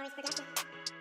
Mars Productions.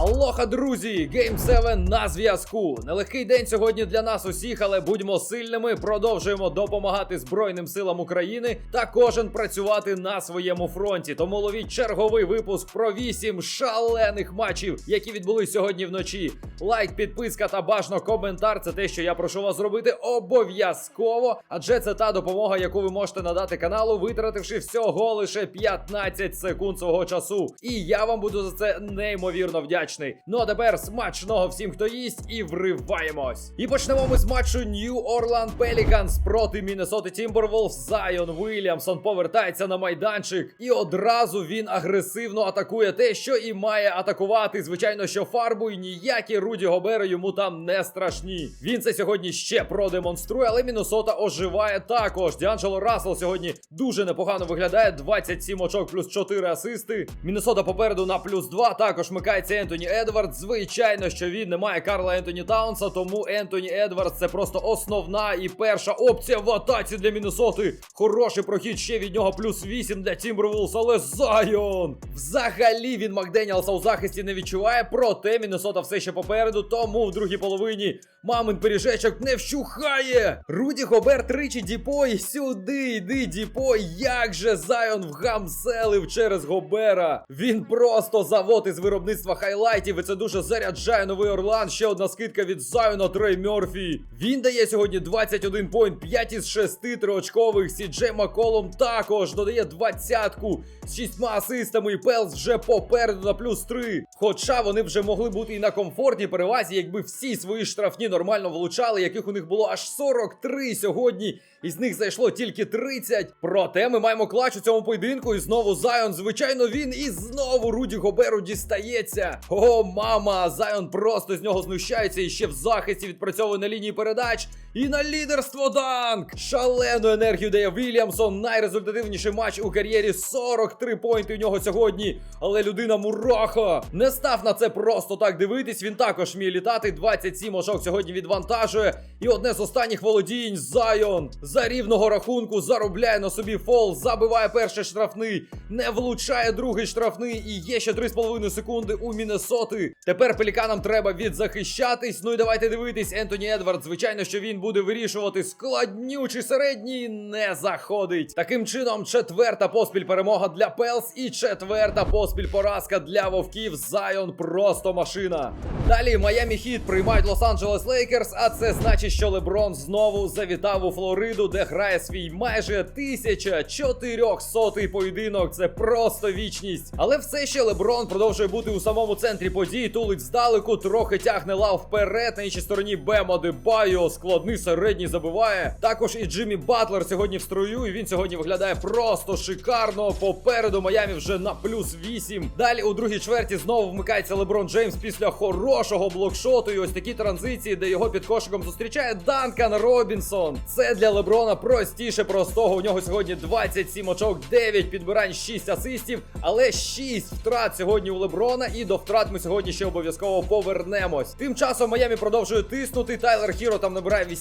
Алоха, друзі! Game 7 на зв'язку. Нелегкий день сьогодні для нас усіх, але будьмо сильними. Продовжуємо допомагати Збройним силам України та кожен працювати на своєму фронті. Тому ловіть черговий випуск про 8 шалених матчів, які відбулись сьогодні вночі. Лайк, підписка та бажано коментар. Це те, що я прошу вас зробити обов'язково, адже це та допомога, яку ви можете надати каналу, витративши всього лише 15 секунд свого часу. І я вам буду за це неймовірно вдячний. Ну а тепер смачного всім, хто їсть, і вриваємось. І почнемо ми з матчу New Orleans Pelicans проти Minnesota Timberwolves. Зайон Вільямсон повертається на майданчик, і одразу він агресивно атакує те, що і має атакувати. Звичайно, що фарбу і ніякі Руді Гобери йому там не страшні. Він це сьогодні ще продемонструє, але Міннесота оживає також. Діанджело Рассел сьогодні дуже непогано виглядає. 27 очок плюс 4 асисти. Міннесота попереду на плюс 2. Також микається Ентоні Едвардс. Звичайно, що він не має Карла Ентоні Таунса, тому Ентоні Едвардс це просто основна і перша опція в атаці для Міннесоти. Хороший прохід ще від нього плюс 8 для Тімбервулс, але Зайон! Взагалі він Макденіалса у захисті не відчуває, проте Міннесота все ще попереду, тому в другій половині мамин пиріжечок не вщухає. Руді Гобер тричі Діпой. Сюди йди, Діпой. Як же Зайон вгамселив через Гобера. Він просто завод із виробництва хайлайтів. І це дуже заряджає новий Орлан. Ще одна скидка від Зайона Трей Мьорфі. Він дає сьогодні 21 поінт, 5 із 6 триочкових. Сіджей Маколом також додає двадцятку з шістьма асистами. І Пелс вже попереду на плюс 3. Хоча вони вже могли бути і на комфортній перевазі, якби всі свої штрафні нормально влучали, яких у них було аж 43 сьогодні. Із них зайшло тільки 30. Проте ми маємо клач у цьому поєдинку. І знову Зайон. Звичайно, він і знову Руді Гоберу дістається. О, мама! Зайон просто з нього знущається і ще в захисті відпрацьовує на лінії передач. І на лідерство Данк! Шалену енергію дає Вільямсон. Найрезультативніший матч у кар'єрі 43 поінти у нього сьогодні. Але людина мураха не став на це просто так дивитись. Він також вміє літати. 27 очок сьогодні відвантажує. І одне з останніх володінь Зайон за рівного рахунку заробляє на собі фол, забиває перший штрафний, не влучає другий штрафний. І є ще 3,5 секунди у Міннесоти. Тепер пеліканам треба відзахищатись. Ну і давайте дивитись. Ентоні Едвард, звичайно, що він буде вирішувати складнючий середній не заходить. Таким чином, четверта поспіль перемога для Пелс і четверта поспіль поразка для вовків. Зайон просто машина. Далі Майамі Хіт приймають Лос-Анджелес Лейкерс, а це значить, що Леброн знову завітав у Флориду, де грає свій майже 1400 поєдинок. Це просто вічність. Але все ще Леброн продовжує бути у самому центрі подій. Тулить здалеку, трохи тягне лав вперед. На іншій стороні Бема Дебайо, складний середній забиває. Також і Джиммі Батлер сьогодні в строю. І він сьогодні виглядає просто шикарно. Попереду Майамі вже на плюс 8. Далі у другій чверті знову вмикається Леброн Джеймс після хорошого блокшоту. І ось такі транзиції, де його під кошиком зустрічає Данкан Робінсон. Це для Леброна простіше простого. У нього сьогодні 27 очок, 9 підбирань, 6 асистів, але 6 втрат сьогодні у Леброна. І до втрат ми сьогодні ще обов'язково повернемось. Тим часом Майамі продовжує тиснути. Тайлер Хіро там набирає 18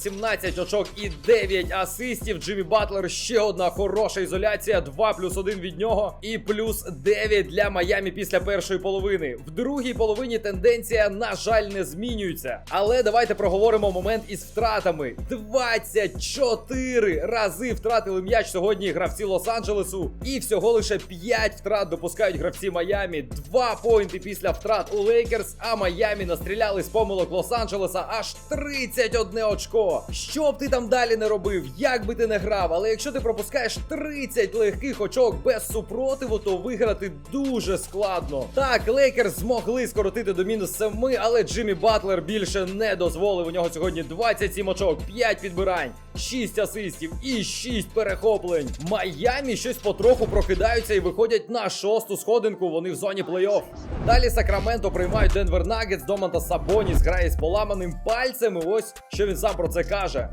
очок і 9 асистів. Джиммі Батлер ще одна хороша ізоляція. 2 плюс 1 від нього. І плюс 9 для Майамі після першої половини. В другій половині тенденція, на жаль, не змінюється. Але давайте проговоримо момент із втратами. 24 рази втратили м'яч сьогодні гравці Лос-Анджелесу. І всього лише 5 втрат допускають гравці Майамі. 2 поінти після втрат у Лейкерс, а Майамі настріляли з помилок Лос-Анджелеса аж 31 очко. Що б ти там далі не робив, як би ти не грав, але якщо ти пропускаєш 30 легких очок без супротиву, то виграти дуже складно. Так, Лейкерс змогли скоротити до мінус 7, але Джиммі Батлер більше не дозволив. У нього сьогодні 27 очок, 5 підбирань, 6 асистів і 6 перехоплень. Майамі щось потроху прокидаються і виходять на шосту сходинку. Вони в зоні плей-офф. Далі Сакраменто приймають Денвер Нагетс. Доманта Сабоніс грає з поламаним пальцем. І ось що він сам про це каже.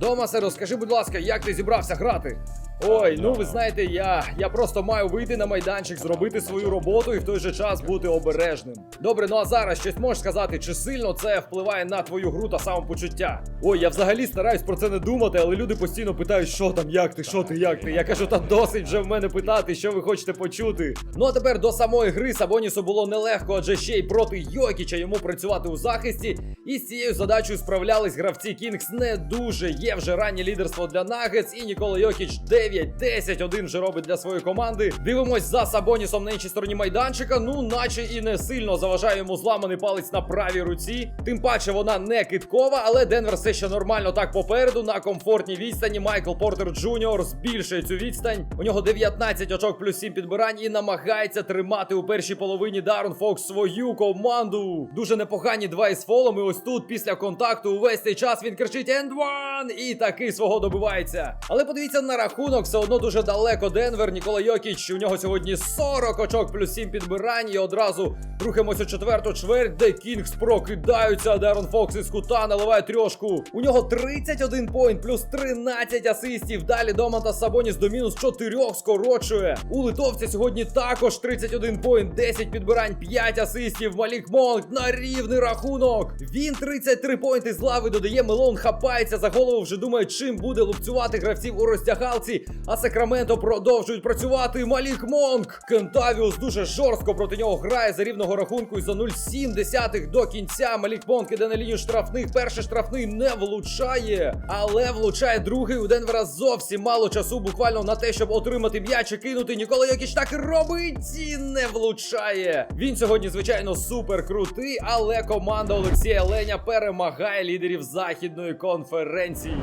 Домасе, розкажи, будь ласка, як ти зібрався грати? Ой, ну ви знаєте, я, я просто маю вийти на майданчик, зробити свою роботу і в той же час бути обережним. Добре, ну а зараз щось можеш сказати, чи сильно це впливає на твою гру та самопочуття? Ой, я взагалі стараюсь про це не думати, але люди постійно питають, що там, як ти, що ти, як ти. Я кажу, та досить вже в мене питати, що ви хочете почути. Ну а тепер до самої гри Сабонісу було нелегко, адже ще й проти Йокіча йому працювати у захисті. І з цією задачею справлялись гравці Кінгс не дуже. Є вже раннє лідерство для Нагетс, і Нікола Йокіч 9-10-1 вже робить для своєї команди. Дивимось за Сабонісом на іншій стороні майданчика. Ну, наче і не сильно заважає йому зламаний палець на правій руці. Тим паче вона не киткова, але Денвер все ще нормально так попереду. На комфортній відстані Майкл Портер Джуніор збільшує цю відстань. У нього 19 очок плюс 7 підбирань і намагається тримати у першій половині Дарон Фокс свою команду. Дуже непогані два із фолом. І ось тут, після контакту, увесь цей час він кричить «End one!» і таки свого добивається. Але подивіться на рахунок, все одно дуже далеко Денвер. Нікола Йокіч. У нього сьогодні 40 очок плюс 7 підбирань. І одразу рухаємося у четверту чверть, де Кінгс прокидаються. Дарон Фокс із кута наливає трьошку. У нього 31 поінт, плюс 13 асистів. Далі Доманта Сабоніс до мінус 4 скорочує. У литовця сьогодні також 31 поінт, 10 підбирань, 5 асистів. Малік Монк на рівний рахунок. Він 33 поінти з лави додає. Мелон хапається за голову. Вже думає, чим буде лупцювати гравців у розтягалці. А Сакраменто продовжують працювати. Малік Монк. Кентавіус дуже жорстко проти нього грає за рівного рахунку і за 0,7 до кінця. Малік Монк іде на лінію штрафних. Перший штрафний не влучає, але влучає другий. У Денвера зовсім мало часу, буквально на те, щоб отримати м'яч і кинути. Нікола Йокіч так робить і не влучає. Він сьогодні, звичайно, супер крутий, але команда Олексія Леня перемагає лідерів західної конференції.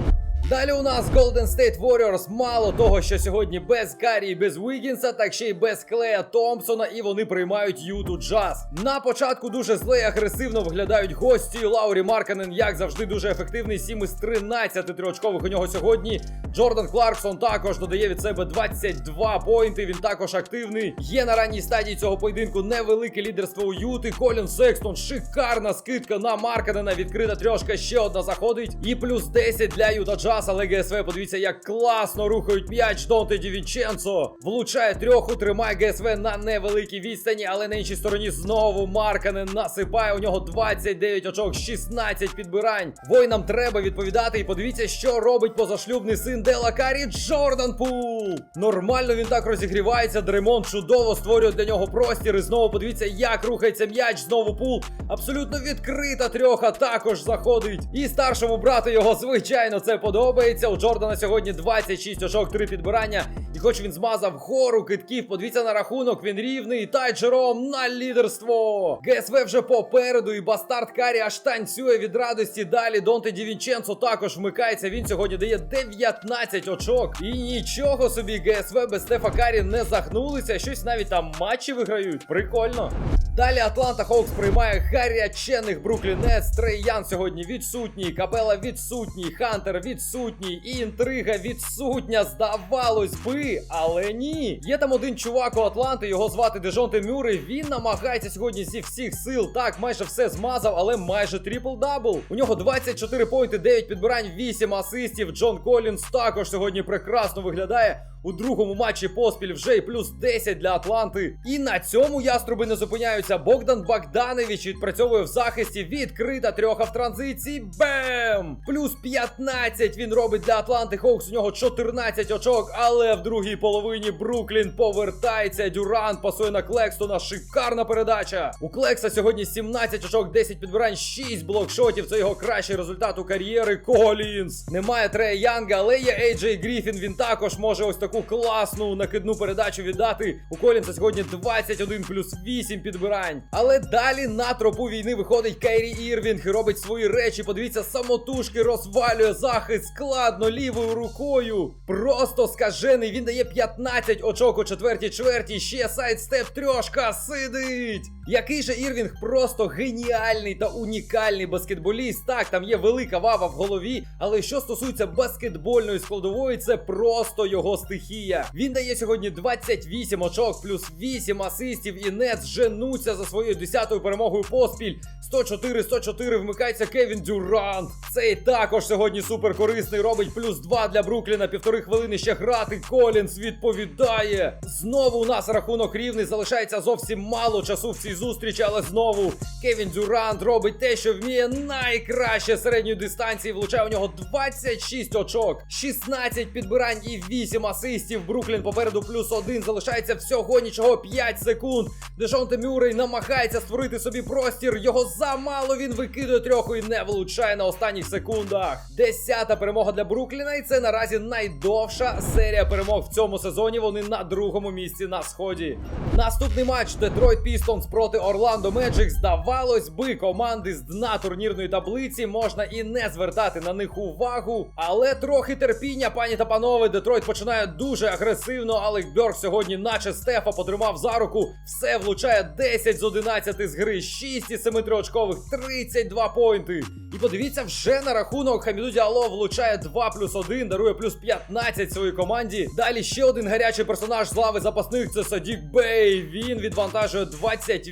Далі у нас Golden State Warriors. Мало того, що сьогодні без Карі і без Вігінса, так ще й без Клея Томпсона, і вони приймають Юту Джаз. На початку дуже зле і агресивно виглядають гості. Лаурі Марканен, як завжди, дуже ефективний. 7 із 13 триочкових у нього сьогодні. Джордан Кларксон також додає від себе 22 поінти. Він також активний. Є на ранній стадії цього поєдинку невелике лідерство у Юти. Колін Секстон, шикарна скидка на Марканена. Відкрита трьошка, ще одна заходить. І плюс 10 для Юта Джаз. Але ГСВ, подивіться, як класно рухають м'яч Донте Дівінченцо. Влучає трьох, тримає ГСВ на невеликій відстані, але на іншій стороні знову Марканен насипає. У нього 29 очок, 16 підбирань. Воїнам треба відповідати. І подивіться, що робить позашлюбний син Дела Карі Джордан Пул. Нормально він так розігрівається. Дремон чудово створює для нього простір. І знову подивіться, як рухається м'яч. Знову пул. Абсолютно відкрита трьоха також заходить. І старшому брату його, звичайно, це подобається. У Джордана сьогодні 26 очок, 3 підбирання. І хоч він змазав гору китків, подивіться на рахунок, він рівний. Тай Джером на лідерство. ГСВ вже попереду, і бастард Карі аж танцює від радості. Далі Донте Дівінченцо також вмикається. Він сьогодні дає 19 очок. І нічого собі, ГСВ без Стефа Карі не захнулися. Щось навіть там матчі виграють. Прикольно. Далі Атланта Хоукс приймає гарячених Бруклін Нетс. Трей Ян сьогодні відсутній. Капела відсутній. Хантер відсутній. І інтрига відсутня. Здавалось би, але ні. Є там один чувак у Атланти, його звати Дежонте Мюррей. Він намагається сьогодні зі всіх сил. Так, майже все змазав, але майже трипл-дабл. У нього 24 поінти, 9 підбирань, 8 асистів. Джон Колінс також сьогодні прекрасно виглядає. У другому матчі поспіль вже й плюс 10 для Атланти. І на цьому яструби не зупиняються. Богдан Богданович відпрацьовує в захисті. Відкрита трьоха в транзиції. Бем! Плюс 15 він робить для Атланти. Хоукс у нього 14 очок. Але в другій половині Бруклін повертається. Дюрант пасує на Клекстона. Шикарна передача. У Клекса сьогодні 17 очок, 10 підбирань, 6 блокшотів. Це його кращий результат у кар'єри. Колінс. Немає Трея Янга, але є Ейджей Гріфін. Він також може ось таку класну накидну передачу віддати. У Колінса сьогодні 21 плюс 8 підбирань. Але далі на тропу війни виходить Кейрі Ірвінг і робить свої речі. Подивіться, самотужки розвалює захист складно лівою рукою. Просто скажений. Він дає 15 очок у четвертій чверті. Ще сайдстеп трьошка сидить. Який же Ірвінг просто геніальний та унікальний баскетболіст. Так, там є велика вава в голові, але що стосується баскетбольної складової, це просто його стихія. Він дає сьогодні 28 очок, плюс 8 асистів, і Нетс женуться за своєю 10-ю перемогою поспіль. 104-104 вмикається Кевін Дюрант. Цей також сьогодні супер корисний. Робить плюс 2 для Брукліна. Півтори хвилини ще грати. Колінс відповідає. Знову у нас рахунок рівний. Залишається зовсім мало часу в цій зустрічі, але знову Кевін Дюрант робить те, що вміє найкраще середньої дистанції. Влучає у нього 26 очок, 16 підбирань і 8 асистів. Бруклін попереду плюс 1. Залишається всього нічого 5 секунд. Дежонте Мюррей намагається створити собі простір. Його замало він викидує трьоху і не влучає на останніх секундах. Десята перемога для Брукліна, і це наразі найдовша серія перемог в цьому сезоні. Вони на другому місці на сході. Наступний матч Детройт Пістонс проти Орландо Меджик. Здавалось би, команди з дна турнірної таблиці можна і не звертати на них увагу. Але трохи терпіння, пані та панове. Детройт починає дуже агресивно. Алек Бьорк сьогодні, наче Стефа, потримав за руку. Все влучає 10 з 11 з гри, 6 із 7 триочкових, 32 поінти. І подивіться, вже на рахунок Хаміду Діало влучає 2 плюс 1, дарує плюс 15 своїй команді. Далі ще один гарячий персонаж з лави запасних це Садік Бей. Він відвантажує 28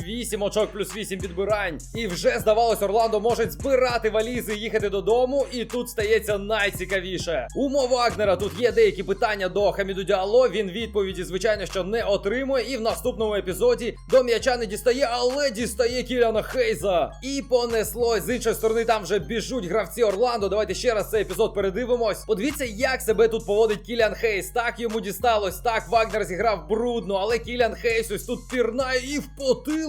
очок плюс 8 підбирань. І вже здавалось, Орландо може збирати валізи і їхати додому. І тут стається найцікавіше. У Вагнера тут є деякі питання до Хаміду Діало. Він відповіді, звичайно, що не отримує. І в наступному епізоді до м'яча не дістає, але дістає Кіляна Хейза. І понеслось з іншої сторони. Там вже біжуть гравці Орландо. Давайте ще раз цей епізод передивимось. Подивіться, як себе тут поводить Кілян Хейс. Так йому дісталось. Так Вагнер зіграв брудно, але Кілян Хейс ось тут пірнає і в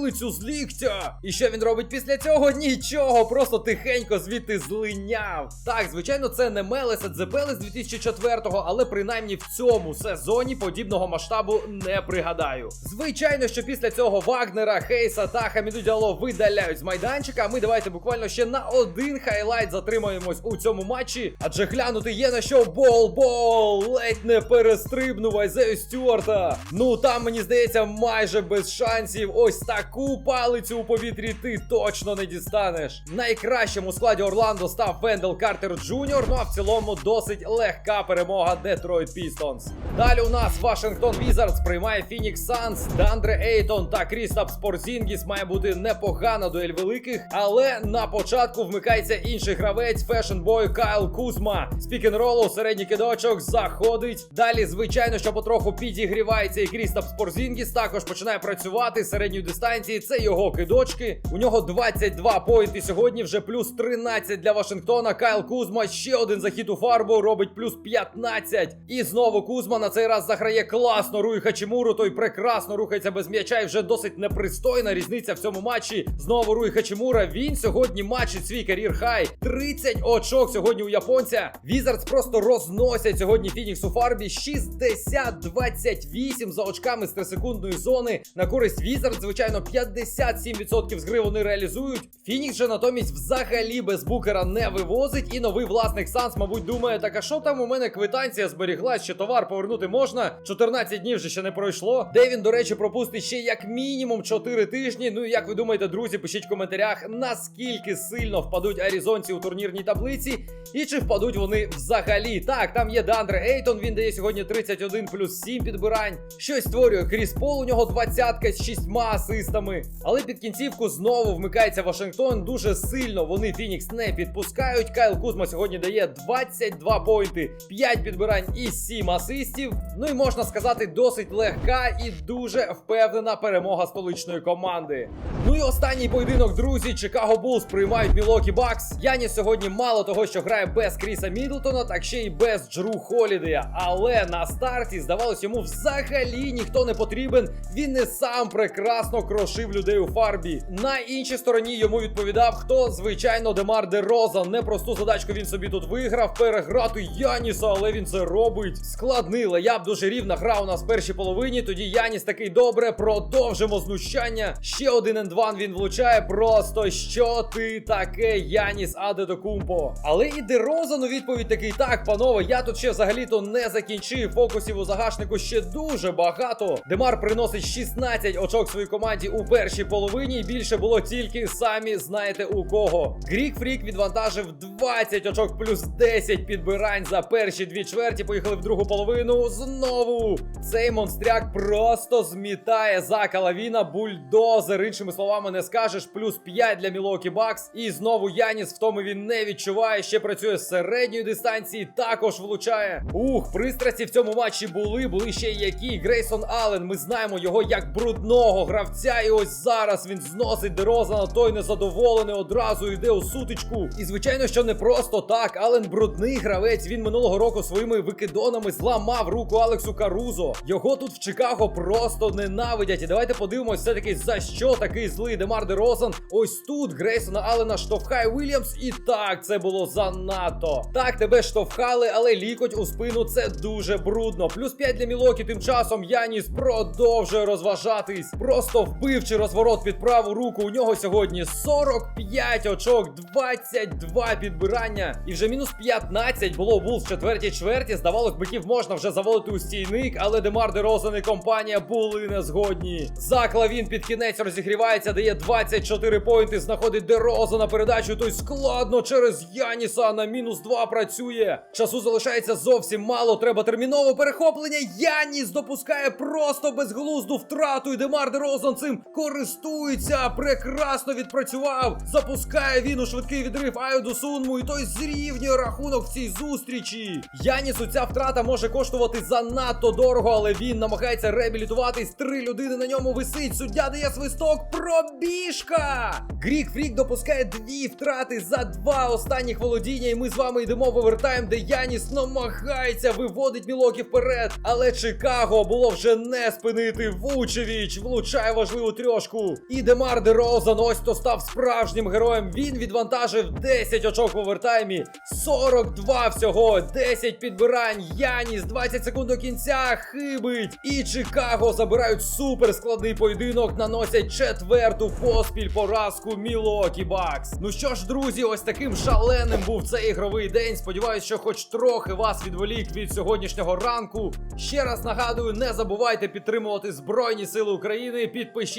потилицю з ліктя. І що він робить після цього? Нічого, просто тихенько звідти злиняв. Так, звичайно, це не Мелеса з 2004-го, але принаймні в цьому сезоні подібного масштабу не пригадаю. Звичайно, що після цього Вагнера, Хейса та Хаміду Діало видаляють з майданчика. Ми давайте буквально ще на один хайлайт затримаємось у цьому матчі. Адже глянути є на що бол-бол ледь не перестрибнув Айзею Стюарта. Ну там мені здається майже без шансів. Ось таку палицю у повітрі ти точно не дістанеш. Найкращим у складі Орландо став Вендел Картер Джуніор. Ну а в цілому досить легка перемога Детройт Пістонс. Далі у нас Вашингтон Візардс приймає Фінікс Санс, Дандре Ейтон та Крістапс Порзінгіс має бути непогана дуель великих, але на початку вмикається інший гравець фешенбой Кайл Кузма. Спікін ролу середній кидочок заходить. Далі, звичайно, що потроху підігрівається і Крістапс Порзінгіс також починає працювати з середньої дистанції. Це його кидочки. У нього 22 поінти сьогодні, вже плюс 13 для Вашингтона. Кайл Кузма ще один захід у фарбу робить плюс 15. І знову Кузма на цей раз заграє класно. Руй Хачимуру, той прекрасно рухається без м'яча і вже досить непристойна різниця в цьому матчі. Знову Руй Хачимура. Він сьогодні матчить свій кар'єр хай. 30 очок сьогодні у японця. Візардс просто розносять сьогодні Фінікс у фарбі. 60-28 за очками з 3-секундної зони. На користь Візардс, звичайно, 57% з гри вони реалізують. Фінікс же натомість взагалі без букера не вивозить. І новий власник Санс, мабуть, думає, так а що там у мене квитанція зберіглась, що товар повернути можна? 14 днів вже ще не пройшло. Де він, до речі, пропустить ще як мінімум 4 тижні. Ну і як ви думаєте, друзі, пишіть в коментарях, наскільки сильно впадуть аризонці у турнірній таблиці, і чи впадуть вони взагалі. Так, там є Дандре Ейтон, він дає сьогодні 31 плюс 7 підбирань. Щось створює Кріс Пол, у нього двадцятка з 6 асистами. Але під кінцівку знову вмикається Вашингтон дуже сильно. Вони Фінікс не підпускають. Кайл Кузма сьогодні дає 22 поінти, 5 підбирань і 7 асистів. Ну і можна сказати, досить легка і дуже впевнена перемога столичної команди. Ну і останній поєдинок, друзі, Чикаго Булс приймають Мілокі Бакс. Яніс сьогодні мало того, що грає без Кріса Мідлтона, так ще й без Джру Холідея. Але на старті, здавалось, йому взагалі ніхто не потрібен. Він не сам прекрасно крошив людей у фарбі. На іншій стороні йому відповідав, хто, звичайно, Демар Де Роза. Непросту задачку він собі тут виграв. Переграти Яніса, але він це робить. Складний леяб, дуже рівна гра у нас в першій половині. Тоді Яніс такий добре. Продовжимо знущання. Ще один ендван він влучає. Просто що ти таке, Яніс Адедокумпо. Але і Дерозан у відповідь такий: так, панове, я тут ще взагалі-то не закінчив. Фокусів у загашнику ще дуже багато. Демар приносить 16 очок своїй команді у першій половині. Більше було тільки самі знаєте у кого. Грік Фрік відвантажив 20 очок плюс 10 підбирань за перші дві чверті. Поїхали в другу половину. Знову цей монстряк просто змітає Зака Лавіна. Бульдозер. Іншими словами, не скажеш. Плюс 5 для Мілокі Бакс. І знову Яніс в тому він не відчуває. Ще працює з середньої дистанції. Також влучає. Ух, пристрасті в цьому матчі були. Були ще які. Грейсон Аллен. Ми знаємо його як брудного гравця. І ось зараз він зносить Дерозана. Той незадоволений одразу йде у сутичку. І звичайно, що не просто так. Аллен брудний гравець. Він минулого року своїми викидонами зламав руку Алексу Карузо. Його тут в Чикаго просто ненавидять. І давайте подивимось, все таки за що такий злий Демар Дерозан. Ось тут Грейсона Аллена штовхає Уільямс. І так, це було занадто. Так, тебе штовхали, але лікоть у спину це дуже брудно. Плюс 5 для Мілокі. Тим часом Яніс продовжує розважатись. Просто вбивчий розворот під праву руку. У нього сьогодні 45 очок, 22 підбирання. І вже мінус 15 було у Вулс в четвертій чверті. Здавалось, биків можна вже заводити у стійник, але Демар Дерозан і компанія були не згодні. Зак Лавін під кінець розігрівається, дає 24 поінти, знаходить Дероза на передачу. Той складно через Яніса на мінус 2 працює. Часу залишається зовсім мало. Треба терміново перехоплення. Яніс допускає просто безглузду втрату. І Демар Дерозан цим користується. Прекрасно відпрацював. Запускає він у швидкий відрив Айду Сунму. І той зрівнює рахунок в цій зустрічі. Янісу ця втрата може коштувати занадто дорого, але він намагається реабілітуватись. Три людини на ньому висить. Суддя дає свисток. Пробіжка! Грік Фрік допускає дві втрати за два останніх володіння. І ми з вами йдемо в овертайм, де Яніс намагається виводить Мілокі вперед. Але Чикаго було вже не спинити. Вучевіч влучає важливу трьошку. І Демар Дерозан ось то став справжнім героєм. Він відвантажив 10 очок в овертаймі. 42 всього, 10 підбирань. Яніс 20 секунд до кінця. Хибить. І Чикаго забирають супер складний поєдинок. Наносять четверту поспіль поразку Мілокі Бакс. Ну що ж, друзі, ось таким шаленим був цей ігровий день. Сподіваюсь, що хоч трохи вас відволік від сьогоднішнього ранку. Ще раз нагадую, не забувайте підтримувати Збройні Сили України.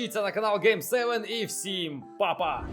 Підпишіться на канал Game7 і всім па-па!